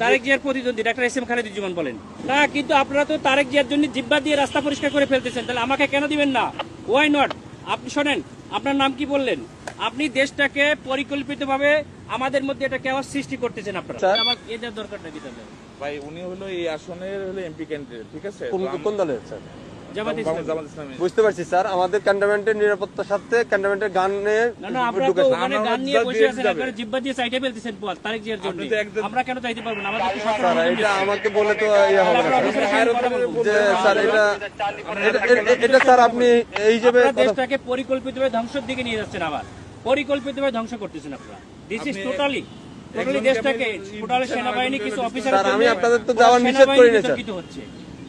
তারেক জিয়ার প্রতিদ্বন্দ্বী doctor S M Khaleduzzaman বলেন। না কিন্তু আপনারা তো তারেক জিয়ার জন্য জিব্বা দিয়ে রাস্তা পরিষ্কার করে ফেলতেছেন তাহলে আমাকে কেন দিবেন না? ওয়াই নট আপনি শোনেন আপনার নাম কি বললেন? আপনি দেশটাকে পরিকল্পিতভাবে আমাদের মধ্যে এটা কেওয়ার সৃষ্টি করতেছেন আপনারা। আমার এদের দরকার নাকি তাহলে ভাই উনি হলো এই আসনের হলো এমপি ক্যান্ডিডেট ঠিক আছে? কোন দলের স্যার? বুঝতে পারছি স্যার। আমাদের ক্যান্টনমেন্টের নিরাপত্তার সাথে ক্যান্টনমেন্টের গানে না না আপনারা তো ঢুকেছে ওখানে আমরা গান নিয়ে বসে আছেন আপনারা জিব্বা দিয়ে সাইডে ফেলতেছেন পথ তারেক জিয়ার জন্য। আপনি তো আমরা কেন চাইতে পারব না? আমাদের স্যার এটা আমাকে বলে তো ইয়ে হবে না। যে স্যার এটা স্যার আপনি এই কথা- দেশটাকে পরিকল্পিতভাবে ধ্বংসের দিকে নিয়ে যাচ্ছেন আবার। পরিকল্পিতভাবে ধ্বংস করতেছেন আপনারা। দিস ইজ টোটালি টোটালি দেশটাকে টোটাল সেনাবাহিনী কিছু। অফিসার আমি আপনাদের তো যাওয়ার নিষেধ করি না, স্যার।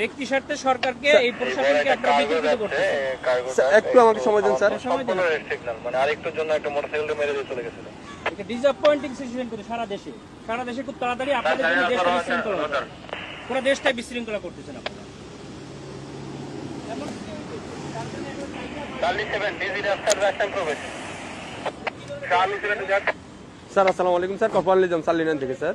ব্যক্তি স্বার্থে সরকারকে এই প্রশাসনকে আপনারা বিতর্কিত স্যার, একটু আমাকে সময় দিন স্যার। সময় দিন মানে আরেকটুর জন্য একটা মোটরসাইকেল মেরে দিয়ে চলে গেছিল এটা ডিসঅ্যাপয়েন্টিং সিচুয়েশন করে সারা দেশে। সারা দেশে খুব তাড়াতাড়ি আপনাদের জন্য দেশটা বিশৃঙ্খলা পুরো দেশটাই বিশৃঙ্খলা করতেছেন আপনারা। স্যার আসসালামু আলাইকুম স্যার। কপাল নিজাম সালিনান থেকে স্যার।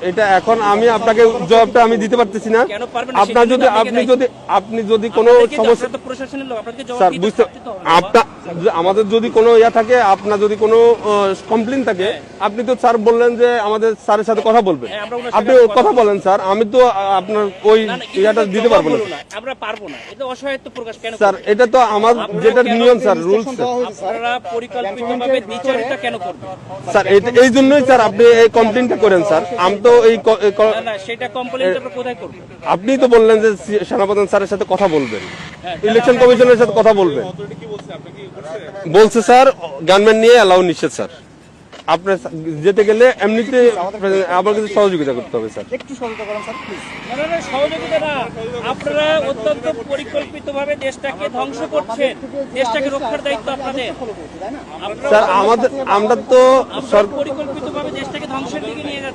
এটা এখন আমি আপনাকে জবাবটা আমি দিতে পারতেছি না? আপনার যদি আপনি যদি আপনি যদি কোনো সমস্যা প্রশাসনের লোক আপনাকে জবাব স্যার দিতে বুঝতে। আপনার আমাদের যদি কোনো ইয়া থাকে আপনার যদি কোনো কমপ্লেন থাকে আপনি তো স্যার বললেন যে আমাদের স্যারের সাথে কথা বলবেন। হ্যাঁ, আপনি কথা কথা বলেন স্যার আমি তো আপনার ওই ইয়াটা দিতে পারব না। আমরা পারব না। এটা অসহায়ত্ব প্রকাশ কেন স্যার এটা তো আমার যেটা নিয়ম স্যার রুলস স্যার আপনারা পরিকল্পিতভাবে দ্বিচারিতা কেন করবেন? স্যার এটা এই জন্যই স্যার আপনি এই কমপ্লেনটা করেন স্যার আমি তো এই না সেটা কমপ্লেন আমরা কোথায় করব? আপনিই তো বললেন যে সেনাপ্রধান স্যারের সাথে কথা বলবেন। হ্যাঁ, ইলেকশন কমিশনের সাথে কথা বলবেন। বলছে স্যার গানম্যান নিয়ে অ্যালাউ নিচ্ছে স্যার। আপনার যেতে গেলে এমনিতে আমার কাছে সহযোগিতা করতে হবে স্যার। একটু সহযোগিতা করেন স্যার প্লিজ না না না সহযোগিতা না। আপনারা অত্যন্ত পরিকল্পিতভাবে দেশটাকে ধ্বংস করছেন। দেশটাকে রক্ষার দায়িত্ব আপনাদের। স্যার আমাদের আমরা তো সরকার পরিকল্পিতভাবে দেশটাকে ধ্বংসের দিকে নিয়ে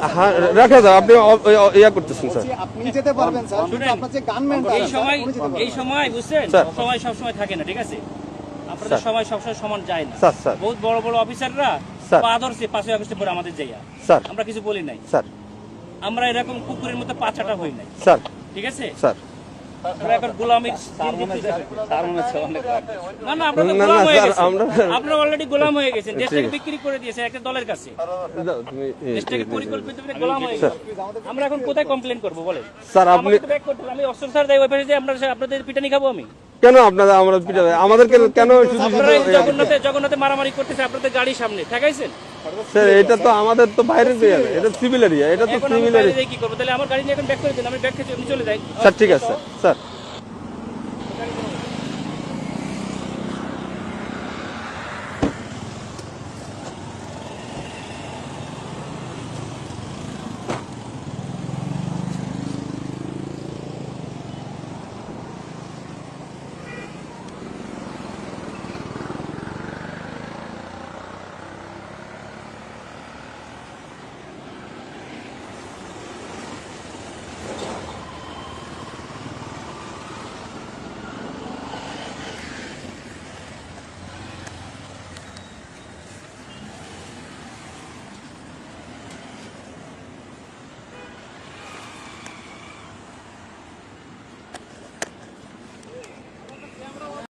হ্যাঁ রাখা যায় আপনি ইয়া- করতেছেন স্যার। আপনি যেতে পারবেন স্যার। আপনার যে গানম্যানটা এই সময় এই সময় বুঝছেন? সময় সব সময় থাকে না ঠিক আছে? আপনাদের স্যার। সময় সমান যায় না। Sir sir. বহুত বড় বড় অফিসাররা। পাঁচই আগস্টে পরে আমাদের স্যার। আমরা কিছু বলি নাই। স্যার। আমরা এরকম কুকুরের মতো পাচাটা হই নাই। স্যার। ঠিক আছে? স্যার। আমরা এখন গোলামির না না আমরা তো না, না, গোলাম হয়ে গেছি। আপনারা অলরেডি গোলাম হয়ে গেছেন। দেশটাকে বিক্রি করে দিয়েছে একটা দলের কাছে। দাও, দেশটাকে এই- গোলাম হয়ে গেছে। আমরা এখন কোথায় কমপ্লেন করব বলে স্যার আপনি। আমি অস্ত্র স্যার দেয় ওই পাশে যে আমরা আপনাদের পিটানি খাব আমি? কেন আপনারা আমরা পিটাবে? আমাদেরকে কেন জগন্নাথে জগন্নাথে মারামারি করতেছে আপনাদের গাড়ির সামনে ঠেকাইছেন? স্যার এটা তো আমাদের তো বাইরের এরিয়া এটা সিভিল এরিয়া এটা তো সিভিল এরিয়া কি করব? তাহলে আমার গাড়ি নিয়ে এখন ব্যাক করে দিন আমি ব্যাক আমি চলে যাই। স্যার ঠিক আছে স্যার।